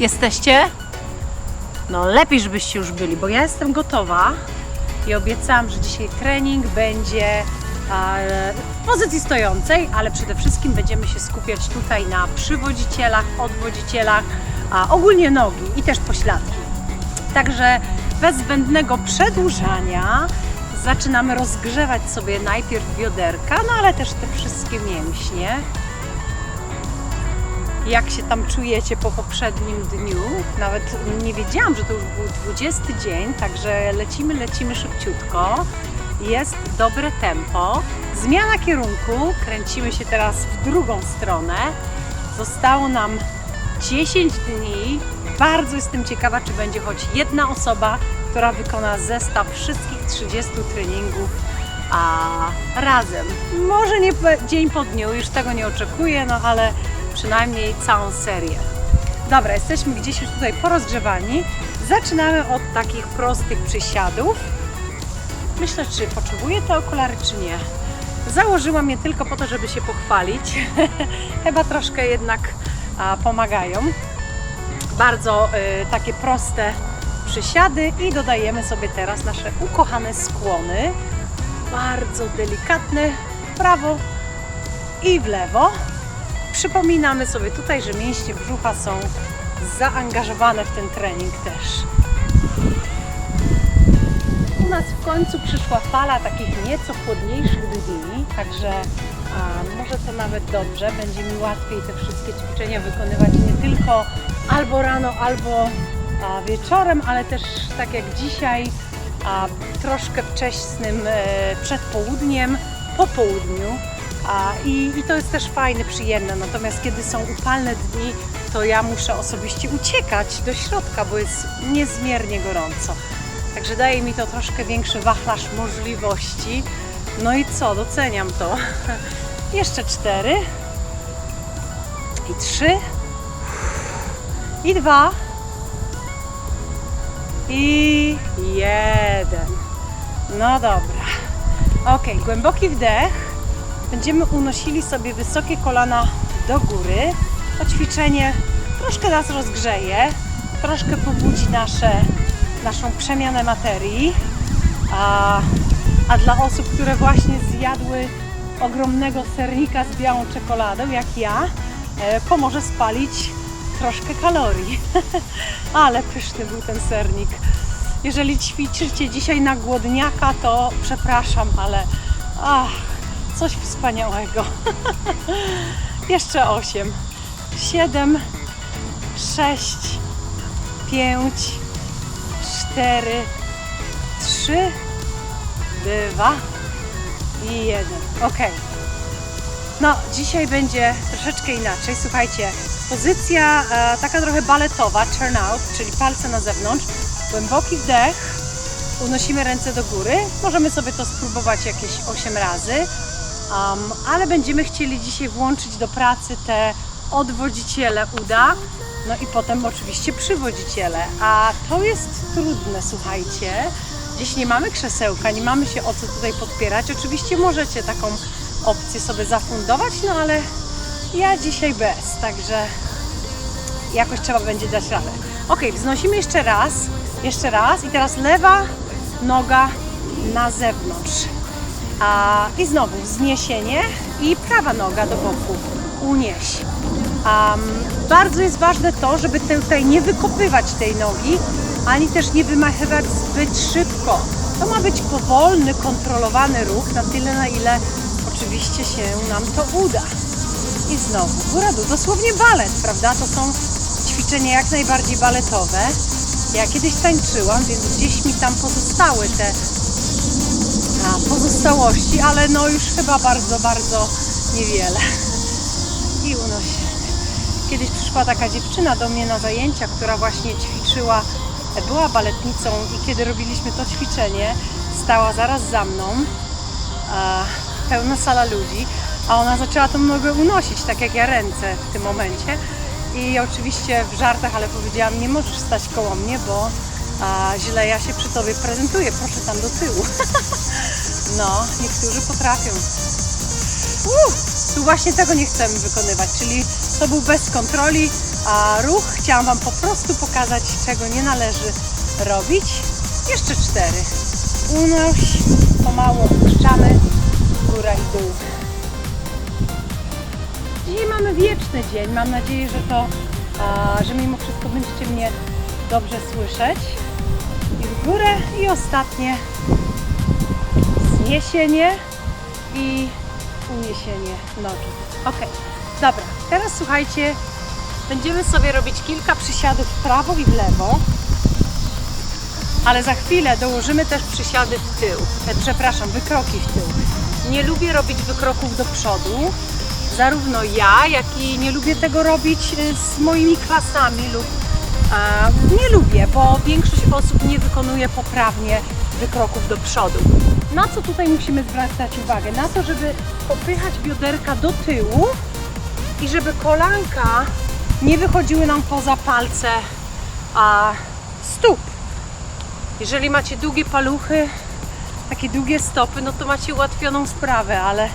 Jesteście? No lepiej, żebyście już byli, bo ja jestem gotowa i obiecałam, że dzisiaj trening będzie e, w pozycji stojącej, ale przede wszystkim będziemy się skupiać tutaj na przywodzicielach, odwodzicielach, a ogólnie nogi i też pośladki. Także bez zbędnego przedłużania zaczynamy rozgrzewać sobie najpierw bioderka, no ale też te wszystkie mięśnie. Jak się tam czujecie po poprzednim dniu? Nawet nie wiedziałam, że to już był 20 dzień, także lecimy, lecimy szybciutko. Jest dobre tempo. Zmiana kierunku. Kręcimy się teraz w drugą stronę. Zostało nam 10 dni. Bardzo jestem ciekawa, czy będzie choć jedna osoba, która wykona zestaw wszystkich 30 treningów a razem. Może nie dzień po dniu, już tego nie oczekuję, no ale przynajmniej całą serię. Dobra, jesteśmy gdzieś już tutaj porozgrzewani. Zaczynamy od takich prostych przysiadów. Myślę, czy potrzebuję te okulary, czy nie. Założyłam je tylko po to, żeby się pochwalić. Chyba troszkę jednak a, pomagają. Bardzo y, takie proste przysiady i dodajemy sobie teraz nasze ukochane skłony. Bardzo delikatne w prawo i w lewo. Przypominamy sobie tutaj, że mięśnie brzucha są zaangażowane w ten trening też. U nas w końcu przyszła fala takich nieco chłodniejszych dni, także a, może to nawet dobrze, będzie mi łatwiej te wszystkie ćwiczenia wykonywać nie tylko albo rano, albo a, wieczorem, ale też tak jak dzisiaj, a, troszkę wcześnym e, przedpołudniem, po południu. I, I to jest też fajne, przyjemne. Natomiast kiedy są upalne dni, to ja muszę osobiście uciekać do środka, bo jest niezmiernie gorąco. Także daje mi to troszkę większy wachlarz możliwości. No i co, doceniam to. Jeszcze cztery. I trzy. I dwa. I jeden. No dobra. Ok, głęboki wdech. Będziemy unosili sobie wysokie kolana do góry. To ćwiczenie troszkę nas rozgrzeje, troszkę pobudzi nasze, naszą przemianę materii. A, a dla osób, które właśnie zjadły ogromnego sernika z białą czekoladą, jak ja, e, pomoże spalić troszkę kalorii. Ale pyszny był ten sernik. Jeżeli ćwiczycie dzisiaj na głodniaka, to przepraszam, ale ach, coś wspaniałego. Jeszcze osiem, siedem, sześć, pięć, cztery, trzy, dwa i jeden. Ok. No, dzisiaj będzie troszeczkę inaczej. Słuchajcie, pozycja e, taka trochę baletowa, turn out, czyli palce na zewnątrz, głęboki wdech, unosimy ręce do góry. Możemy sobie to spróbować jakieś 8 razy, um, ale będziemy chcieli dzisiaj włączyć do pracy te odwodziciele uda, no i potem oczywiście przywodziciele. A to jest trudne, słuchajcie. Dziś nie mamy krzesełka, nie mamy się o co tutaj podpierać. Oczywiście możecie taką opcję sobie zafundować, no ale ja dzisiaj bez, także jakoś trzeba będzie dać radę. Ok, wznosimy jeszcze raz, jeszcze raz i teraz lewa noga na zewnątrz. A, I znowu wzniesienie i prawa noga do boku. Unieś. Um, bardzo jest ważne to, żeby tutaj nie wykopywać tej nogi, ani też nie wymachywać zbyt szybko. To ma być powolny, kontrolowany ruch na tyle, na ile oczywiście się nam to uda. I znowu góra dół, dosłownie balet, prawda? To są ćwiczenia jak najbardziej baletowe. Ja kiedyś tańczyłam, więc gdzieś mi tam pozostały te a, pozostałości, ale no już chyba bardzo, bardzo niewiele. I unosimy. Kiedyś przyszła taka dziewczyna do mnie na zajęcia, która właśnie ćwiczyła, była baletnicą i kiedy robiliśmy to ćwiczenie, stała zaraz za mną, a, pełna sala ludzi, a ona zaczęła tą nogę unosić, tak jak ja ręce w tym momencie. I oczywiście w żartach, ale powiedziałam, nie możesz stać koło mnie, bo a, źle ja się przy Tobie prezentuję, proszę tam do tyłu. no, niektórzy potrafią. Uh, tu właśnie tego nie chcemy wykonywać, czyli to był bez kontroli, a, ruch. Chciałam Wam po prostu pokazać, czego nie należy robić. Jeszcze cztery. Unoś, pomału opuszczamy, góra i dół. Dzisiaj mamy wieczny dzień. Mam nadzieję, że to, a, że mimo wszystko będziecie mnie dobrze słyszeć. W górę i ostatnie zniesienie i uniesienie nogi. Ok, dobra. Teraz słuchajcie, będziemy sobie robić kilka przysiadów w prawo i w lewo. Ale za chwilę dołożymy też przysiady w tył. E, przepraszam, wykroki w tył. Nie lubię robić wykroków do przodu. Zarówno ja, jak i nie lubię tego robić y, z moimi klasami lub nie lubię, bo większość osób nie wykonuje poprawnie wykroków do przodu. Na co tutaj musimy zwracać uwagę? Na to, żeby popychać bioderka do tyłu i żeby kolanka nie wychodziły nam poza palce a, stóp. Jeżeli macie długie paluchy, takie długie stopy, no to macie ułatwioną sprawę, ale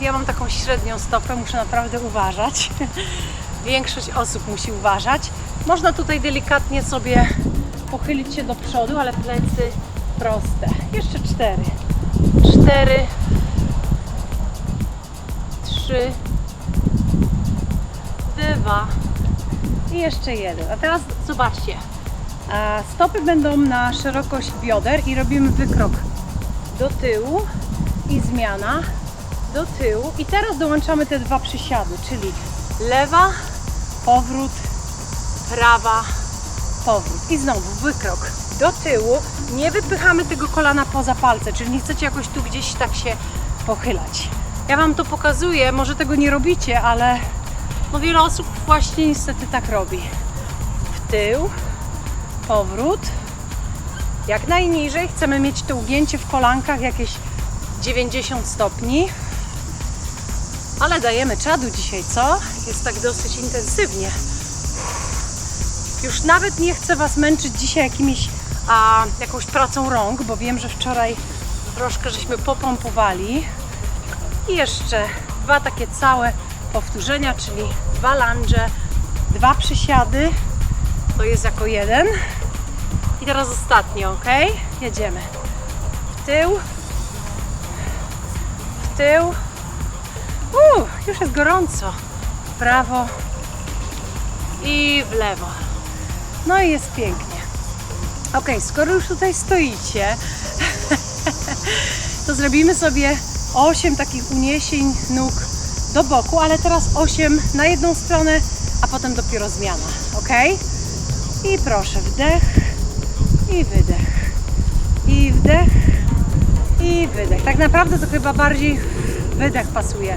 ja mam taką średnią stopę, muszę naprawdę uważać. Większość osób musi uważać. Można tutaj delikatnie sobie pochylić się do przodu, ale plecy proste. Jeszcze cztery. Cztery. Trzy. Dwa. I jeszcze jeden. A teraz zobaczcie. Stopy będą na szerokość bioder i robimy wykrok do tyłu i zmiana do tyłu. I teraz dołączamy te dwa przysiady, czyli lewa, powrót, prawa, powrót. I znowu wykrok do tyłu. Nie wypychamy tego kolana poza palce, czyli nie chcecie jakoś tu gdzieś tak się pochylać. Ja Wam to pokazuję, może tego nie robicie, ale no wiele osób właśnie niestety tak robi. W tył, powrót. Jak najniżej chcemy mieć to ugięcie w kolankach jakieś 90 stopni. Ale dajemy czadu dzisiaj, co? Jest tak dosyć intensywnie. Już nawet nie chcę Was męczyć dzisiaj jakimiś, a, jakąś pracą rąk, bo wiem, że wczoraj troszkę żeśmy popompowali. I jeszcze dwa takie całe powtórzenia, czyli dwa lunge, dwa przysiady. To jest jako jeden. I teraz ostatnie, ok? Jedziemy. W tył. W tył. Uuu, już jest gorąco. W prawo i w lewo. No i jest pięknie. Ok, skoro już tutaj stoicie, to zrobimy sobie 8 takich uniesień nóg do boku, ale teraz 8 na jedną stronę, a potem dopiero zmiana. Ok? I proszę, wdech i wydech. I wdech i wydech. Tak naprawdę to chyba bardziej wydech pasuje.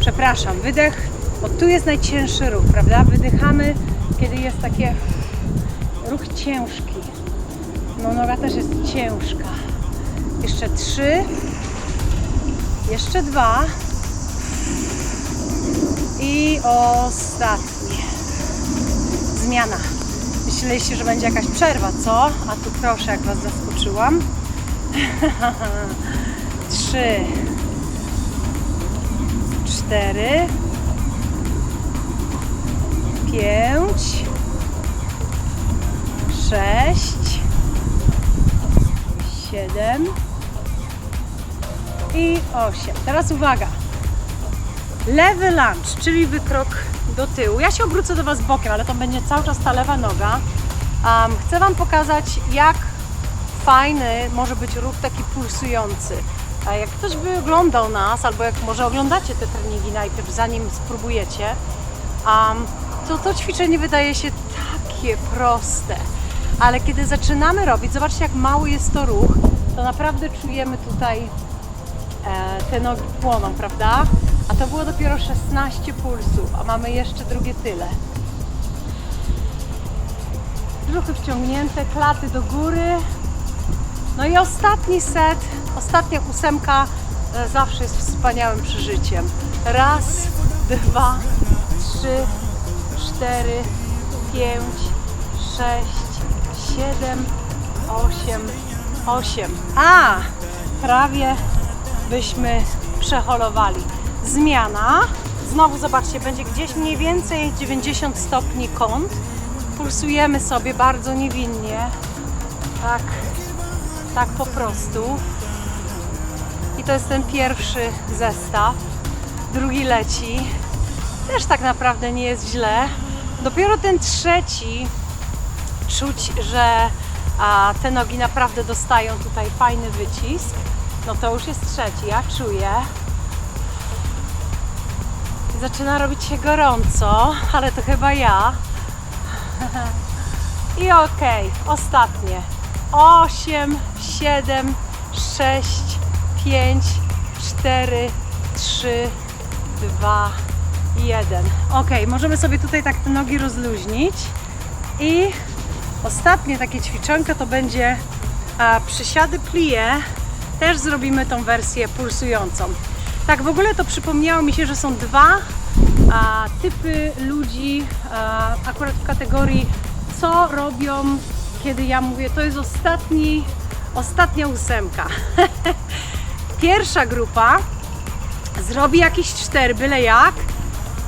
Przepraszam, wydech, bo tu jest najcięższy ruch, prawda? Wydychamy, kiedy jest takie ruch ciężki. No noga też jest ciężka. Jeszcze trzy. Jeszcze dwa. I ostatnie. Zmiana. Myśleliście, że będzie jakaś przerwa, co? A tu proszę, jak Was zaskoczyłam. Trzy. Cztery. Pięć. Sześć. Siedem. I osiem. Teraz uwaga. Lewy lunge, czyli wykrok do tyłu. Ja się obrócę do Was bokiem, ale to będzie cały czas ta lewa noga. Um, chcę Wam pokazać, jak fajny może być ruch taki pulsujący. A jak ktoś by oglądał nas, albo jak może oglądacie te treningi najpierw, zanim spróbujecie, um, to to ćwiczenie wydaje się takie proste. Ale kiedy zaczynamy robić, zobaczcie jak mały jest to ruch, to naprawdę czujemy tutaj e, te nogi płoną, prawda? A to było dopiero 16 pulsów, a mamy jeszcze drugie tyle. Brzuchy wciągnięte, klaty do góry. No i ostatni set, ostatnia ósemka e, zawsze jest wspaniałym przeżyciem. Raz, dwa, trzy, cztery, pięć, sześć, siedem, osiem, osiem. A, prawie byśmy przeholowali. Zmiana, znowu zobaczcie, będzie gdzieś mniej więcej 90 stopni kąt. Pulsujemy sobie bardzo niewinnie. Tak, tak po prostu. I to jest ten pierwszy zestaw. Drugi leci. Też tak naprawdę nie jest źle. Dopiero ten trzeci czuć, że a, te nogi naprawdę dostają tutaj fajny wycisk. No to już jest trzeci, ja czuję. Zaczyna robić się gorąco, ale to chyba ja. I okej, ostatnie. 8, 7, 6, 5, 4, 3, 2, 1. Ok, możemy sobie tutaj tak te nogi rozluźnić. I ostatnie takie ćwiczonko to będzie a, przysiady plie. Też zrobimy tą wersję pulsującą. Tak, w ogóle to przypomniało mi się, że są dwa a, typy ludzi, a, akurat w kategorii co robią, kiedy ja mówię, to jest ostatni, ostatnia ósemka. Pierwsza grupa zrobi jakieś cztery, byle jak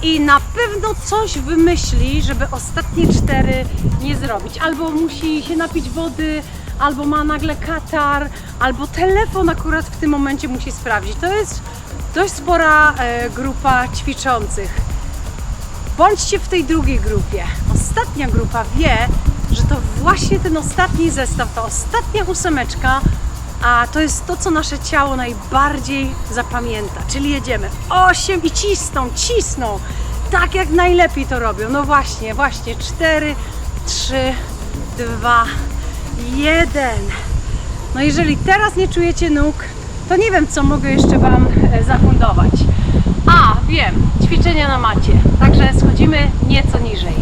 i na pewno coś wymyśli, żeby ostatnie cztery nie zrobić. Albo musi się napić wody, albo ma nagle katar, albo telefon akurat w tym momencie musi sprawdzić. To jest dość spora e, grupa ćwiczących. Bądźcie w tej drugiej grupie. Ostatnia grupa wie, że to właśnie ten ostatni zestaw, ta ostatnia ósemeczka, a to jest to, co nasze ciało najbardziej zapamięta. Czyli jedziemy 8 i cisną, cisną, tak jak najlepiej to robią. No właśnie, właśnie 4, 3, 2, 1. No jeżeli teraz nie czujecie nóg, to nie wiem, co mogę jeszcze Wam e, zafundować. A, wiem, ćwiczenia na macie. Także schodzimy nieco niżej.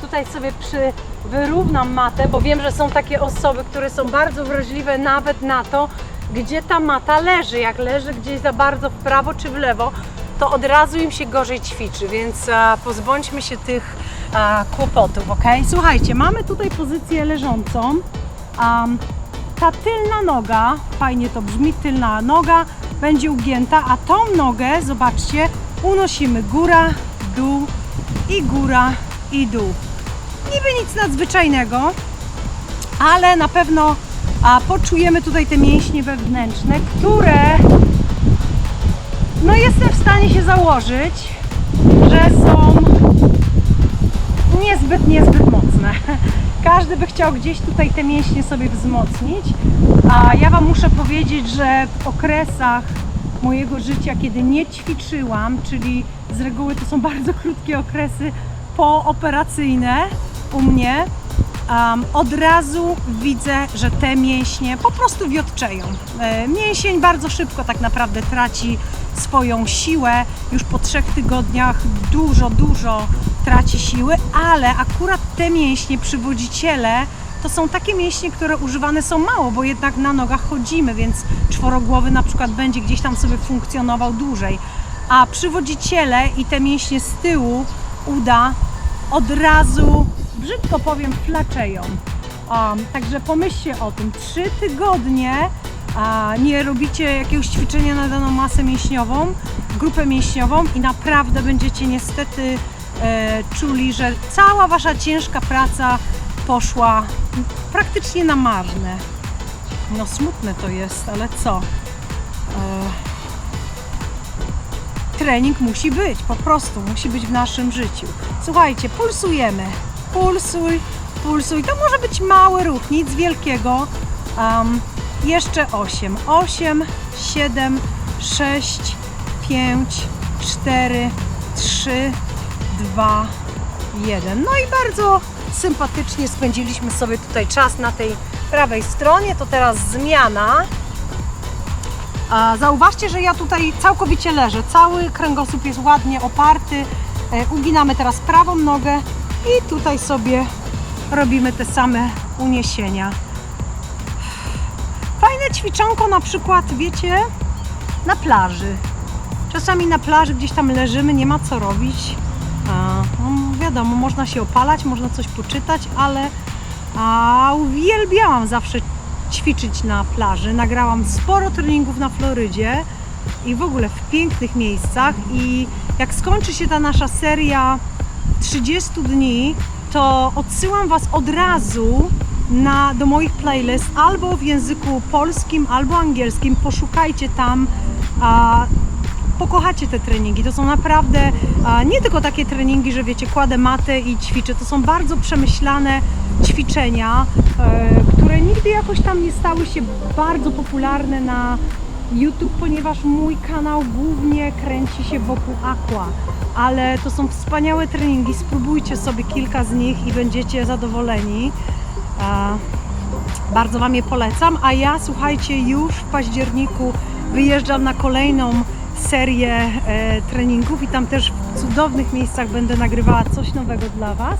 Tutaj sobie przy wyrównam matę, bo wiem, że są takie osoby, które są bardzo wrażliwe nawet na to, gdzie ta mata leży. Jak leży gdzieś za bardzo w prawo czy w lewo, to od razu im się gorzej ćwiczy, więc e, pozbądźmy się tych e, kłopotów, ok? Słuchajcie, mamy tutaj pozycję leżącą. Ta tylna noga, fajnie to brzmi, tylna noga będzie ugięta, a tą nogę, zobaczcie, unosimy góra, dół i góra i dół. Niby nic nadzwyczajnego, ale na pewno a, poczujemy tutaj te mięśnie wewnętrzne, które no jestem stanie się założyć, że są niezbyt, niezbyt mocne. Każdy by chciał gdzieś tutaj te mięśnie sobie wzmocnić, a ja Wam muszę powiedzieć, że w okresach mojego życia, kiedy nie ćwiczyłam, czyli z reguły to są bardzo krótkie okresy pooperacyjne u mnie, um, od razu widzę, że te mięśnie po prostu wiotczeją. E, Mięsień bardzo szybko tak naprawdę traci swoją siłę, już po trzech tygodniach dużo, dużo traci siły, ale akurat te mięśnie, przywodziciele, to są takie mięśnie, które używane są mało, bo jednak na nogach chodzimy, więc czworogłowy na przykład będzie gdzieś tam sobie funkcjonował dłużej. A przywodziciele i te mięśnie z tyłu uda od razu, brzydko powiem, flaczeją. Um, także pomyślcie o tym. Trzy tygodnie a nie robicie jakiegoś ćwiczenia na daną masę mięśniową, grupę mięśniową i naprawdę będziecie niestety e, czuli, że cała wasza ciężka praca poszła praktycznie na marne. No smutne to jest, ale co? E, trening musi być, po prostu musi być w naszym życiu. Słuchajcie, pulsujemy. Pulsuj, pulsuj. To może być mały ruch, nic wielkiego. Um, jeszcze 8. 8, 7, 6, 5, 4, 3, 2, 1. No i bardzo sympatycznie spędziliśmy sobie tutaj czas na tej prawej stronie. To teraz zmiana. Zauważcie, że ja tutaj całkowicie leżę. Cały kręgosłup jest ładnie oparty. E, Uginamy teraz prawą nogę i tutaj sobie robimy te same uniesienia. Fajne ćwiczonko na przykład, wiecie, na plaży. Czasami na plaży gdzieś tam leżymy, nie ma co robić. No wiadomo, można się opalać, można coś poczytać, ale a, uwielbiałam zawsze ćwiczyć na plaży. Nagrałam sporo treningów na Florydzie i w ogóle w pięknych miejscach. I jak skończy się ta nasza seria 30 dni, to odsyłam Was od razu na, do moich playlist albo w języku polskim, albo angielskim. Poszukajcie tam. A, pokochacie te treningi. To są naprawdę a, nie tylko takie treningi, że wiecie, kładę matę i ćwiczę. To są bardzo przemyślane ćwiczenia, e, które nigdy jakoś tam nie stały się bardzo popularne na YouTube, ponieważ mój kanał głównie kręci się wokół aqua. Ale to są wspaniałe treningi. Spróbujcie sobie kilka z nich i będziecie zadowoleni. Bardzo Wam je polecam, a ja słuchajcie, już w październiku wyjeżdżam na kolejną serię e, treningów i tam też w cudownych miejscach będę nagrywała coś nowego dla Was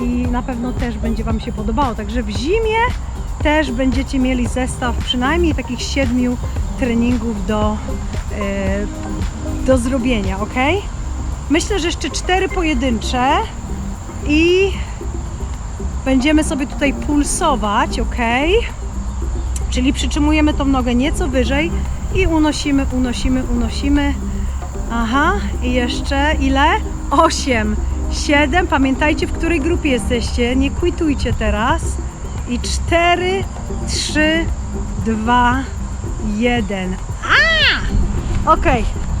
i na pewno też będzie Wam się podobało. Także w zimie też będziecie mieli zestaw przynajmniej takich siedmiu treningów do, e, do zrobienia, ok? Myślę, że jeszcze cztery pojedyncze i będziemy sobie tutaj pulsować, ok? Czyli przytrzymujemy tą nogę nieco wyżej i unosimy, unosimy, unosimy. Aha, i jeszcze ile? 8, 7. Pamiętajcie, w której grupie jesteście. Nie quitujcie teraz. I 4, 3, 2, 1. A! Ok,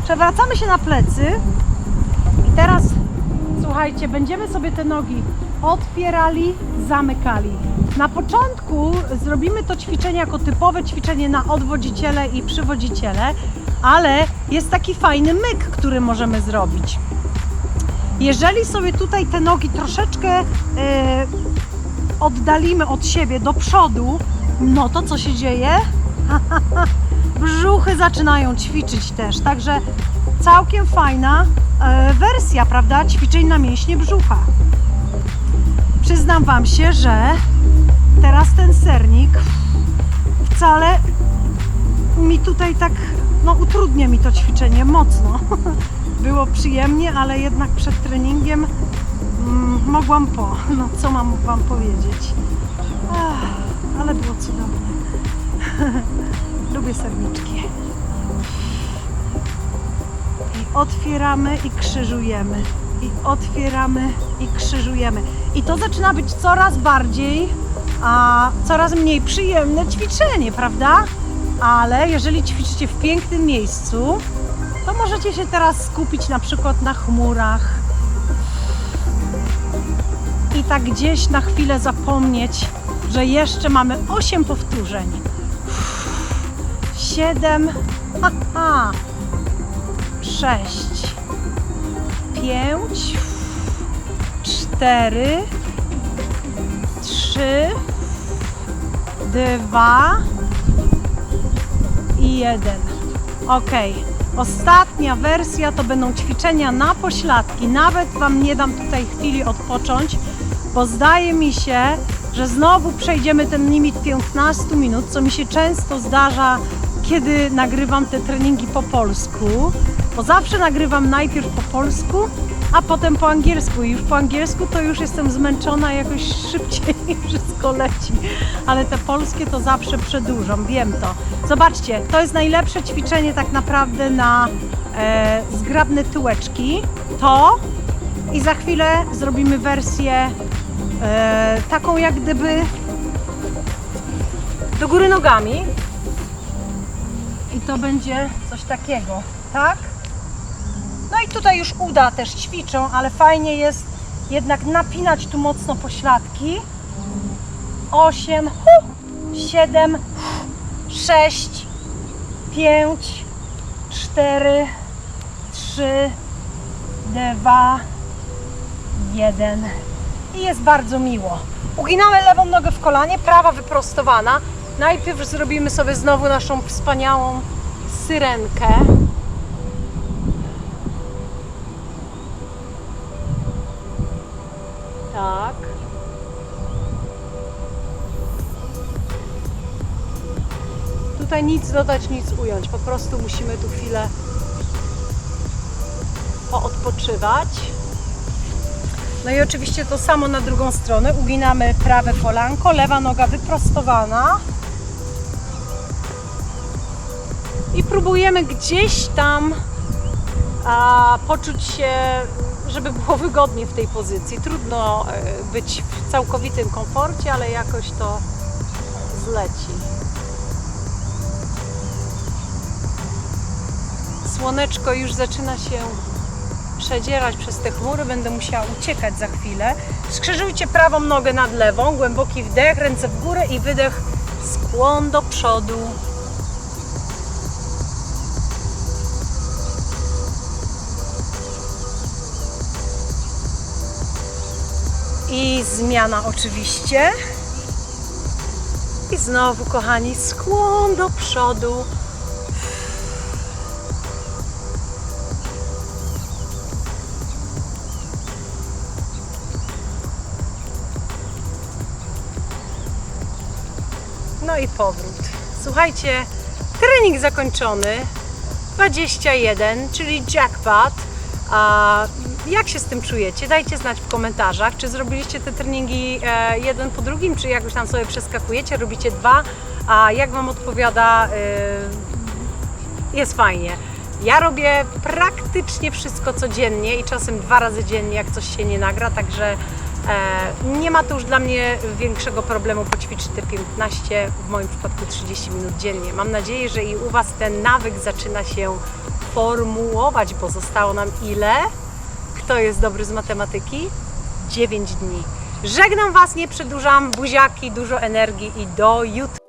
przewracamy się na plecy. I teraz słuchajcie, będziemy sobie te nogi otwierali, zamykali. Na początku zrobimy to ćwiczenie jako typowe ćwiczenie na odwodziciele i przywodziciele, ale jest taki fajny myk, który możemy zrobić. Jeżeli sobie tutaj te nogi troszeczkę e, oddalimy od siebie do przodu, no to co się dzieje? Brzuchy zaczynają ćwiczyć też, także całkiem fajna e, wersja, prawda? Ćwiczeń na mięśnie brzucha. Przyznam Wam się, że teraz ten sernik wcale mi tutaj tak, no utrudnia mi to ćwiczenie mocno. Było przyjemnie, ale jednak przed treningiem mm, mogłam po. No co mam Wam powiedzieć? Ach, ale było cudownie. Lubię serniczki. I otwieramy i krzyżujemy. I otwieramy i krzyżujemy. I to zaczyna być coraz bardziej, a coraz mniej przyjemne ćwiczenie, prawda? Ale jeżeli ćwiczycie w pięknym miejscu, to możecie się teraz skupić na przykład na chmurach i tak gdzieś na chwilę zapomnieć, że jeszcze mamy 8 powtórzeń. 7, haha, 6, 5, 4, 3, 2 i 1. Ok. Ostatnia wersja to będą ćwiczenia na pośladki. Nawet Wam nie dam tutaj chwili odpocząć, bo zdaje mi się, że znowu przejdziemy ten limit 15 minut, co mi się często zdarza, kiedy nagrywam te treningi po polsku, bo zawsze nagrywam najpierw po polsku, a potem po angielsku. I już po angielsku to już jestem zmęczona, jakoś szybciej wszystko leci. Ale te polskie to zawsze przedłużam, wiem to. Zobaczcie, to jest najlepsze ćwiczenie tak naprawdę na e, zgrabne tyłeczki. To i za chwilę zrobimy wersję e, taką jak gdyby do góry nogami. I to będzie coś takiego, tak? I tutaj już uda też ćwiczą, ale fajnie jest jednak napinać tu mocno pośladki. 8, 7, 6, 5, 4, 3, 2, 1 i jest bardzo miło. Uginamy lewą nogę w kolanie, prawa wyprostowana. Najpierw zrobimy sobie znowu naszą wspaniałą syrenkę. Tutaj nic dodać, nic ująć. Po prostu musimy tu chwilę poodpoczywać. No i oczywiście to samo na drugą stronę. Uginamy prawe kolanko, lewa noga wyprostowana. I próbujemy gdzieś tam a, poczuć się, żeby było wygodnie w tej pozycji. Trudno e, być w całkowitym komforcie, ale jakoś to zleci. Słoneczko już zaczyna się przedzierać przez te chmury, będę musiała uciekać za chwilę. Skrzyżujcie prawą nogę nad lewą, głęboki wdech, ręce w górę i wydech, skłon do przodu. I zmiana oczywiście. I znowu, kochani, skłon do przodu. I powrót. Słuchajcie, trening zakończony. 21, czyli jackpot. A jak się z tym czujecie? Dajcie znać w komentarzach, czy zrobiliście te treningi e, jeden po drugim, czy jakoś tam sobie przeskakujecie, robicie dwa, a jak Wam odpowiada, e, jest fajnie. Ja robię praktycznie wszystko codziennie i czasem dwa razy dziennie, jak coś się nie nagra, także nie ma to już dla mnie większego problemu poćwiczyć te 15, w moim przypadku 30 minut dziennie. Mam nadzieję, że i u Was ten nawyk zaczyna się formułować, bo zostało nam ile? Kto jest dobry z matematyki? 9 dni. Żegnam Was, nie przedłużam, buziaki, dużo energii i do jutra.